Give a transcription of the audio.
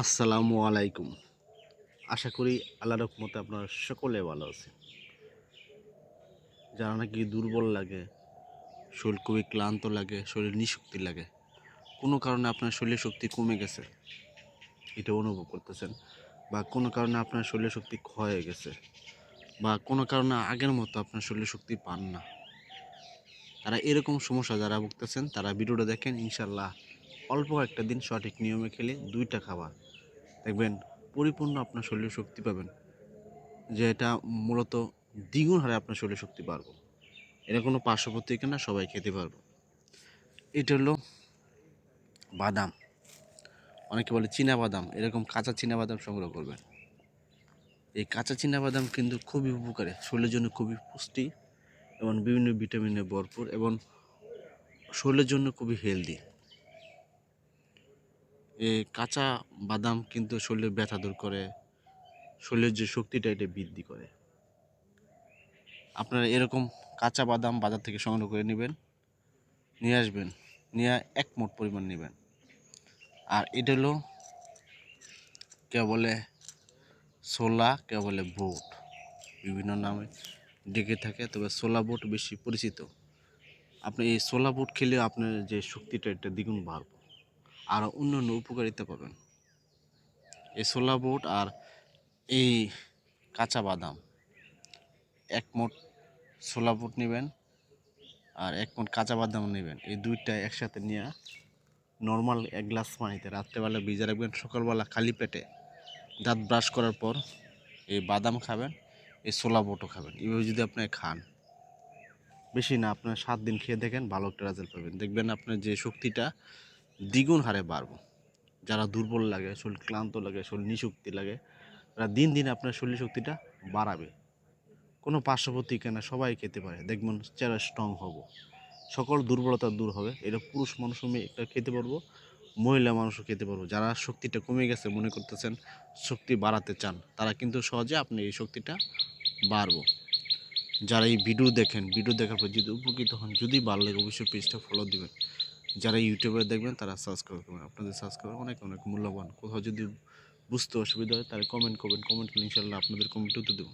আসসালামু আলাইকুম। আশা করি আল্লাহ রহমতে আপনারা সকলে ভালো আছে যারা নাকি দুর্বল লাগে, শরীর খুবই ক্লান্ত লাগে, শরীর নিশক্তি লাগে, কোনো কারণে আপনার শরীরের শক্তি কমে গেছে, এটা অনুভব করতেছেন, বা কোনো কারণে আপনার শরীরের শক্তি ক্ষয় হয়ে গেছে, বা কোনো কারণে আগের মতো আপনার শরীরের শক্তি পান না। তারা এরকম সমস্যা যারা ভুগতেছেন, তারা ভিডিওটা দেখেন ইনশাল্লাহ অল্প একটা দিন সঠিক নিয়মে খেলে দুইটা খাবার। দেখবেন পরিপূর্ণ আপনার শরীরে শক্তি পাবেন, যে এটা মূলত দ্বিগুণ হারে আপনার শরীরে শক্তি বাড়বো। এটা কোনো পার্শ্ব না, সবাই খেতে পারব। এটা হলো বাদাম। অনেকে বলে চীনা বাদাম, এরকম কাঁচা চীনা বাদাম সংগ্রহ করবেন। এই কাঁচা চীনা বাদাম কিন্তু খুবই উপকারী, শরীরের জন্য খুবই পুষ্টি এবং বিভিন্ন ভিটামিনে ভরপুর এবং শরীরের জন্য খুবই হেলদি। কাঁচা বাদাম কিন্তু শরীরের ব্যথা দূর করে, শরীরের যে শক্তিটা এটা বৃদ্ধি করে। আপনারা এরকম কাঁচা বাদাম বাজার থেকে সংগ্রহ করে নেবেন, নিয়ে আসবেন, নিয়ে এক মোট পরিমাণ নেবেন। আর এটা হলো কেউ বলে সোলা কেউ বলে বুট। বিভিন্ন নামে ডেকে থাকে, তবে সোলা বুট বেশি পরিচিত। আপনি এই সোলা বুট খেলে আপনার যে শক্তিটা, এটা দ্বিগুণ বাড়বে। আর অন্য অন্য উপকারিতা পাবেন। এই ছোলা বুট আর এই কাঁচা বাদাম। এক মোট ছোলা বুট নেবেন আর এক মোট কাঁচা বাদাম নেবেন। এই দুইটা একসাথে নিয়ে নর্মাল এক গ্লাস পানিতে রাত্রেবেলা ভিজে রাখবেন, সকালবেলা খালি পেটে। দাঁত ব্রাশ করার পর এই বাদাম খাবেন, এই ছোলা বুটও খাবেন। এইভাবে যদি আপনি খান, বেশি না আপনার সাত দিন খেয়ে দেখেন, ভালো একটা রেজাল্ট পাবেন। দেখবেন আপনার যে শক্তিটা দ্বিগুণ হারে বাড়বো। যারা দুর্বল লাগে, শরীর ক্লান্ত লাগে, শরীর নিশক্তি লাগে, তারা দিন দিন আপনার শরীর শক্তিটা বাড়াবে। কোনো পার্শ্ববর্তী কেনা সবাই খেতে পারে। দেখবেন চেহারা স্ট্রং হব, সকল দুর্বলতা দূর হবে। এটা পুরুষ মানুষ আমি একটা খেতে পারব, মহিলা মানুষও খেতে পারব। যারা শক্তিটা কমে গেছে, মনে করতেছেন শক্তি বাড়াতে চান, তারা কিন্তু সহজে আপনি এই শক্তিটা বাড়বো। যারা এই ভিডিও দেখেন ভিডিও দেখার পর যদি উপকৃত হন, যদি ভালো লাগে অবশ্যই পেজটা ফলো দিবেন। যারা ইউটিউবে দেখবেন, তারা সাবস্ক্রাইব করবেন। আপনাদের সাবস্ক্রাইব অনেক অনেক মূল্যবান। কোথাও যদি বুঝতে অসুবিধা হয়, তাহলে কমেন্ট করবেন। কমেন্ট করলে ইনশাল্লাহ আপনাদের কমেন্ট উত্তর দেবো।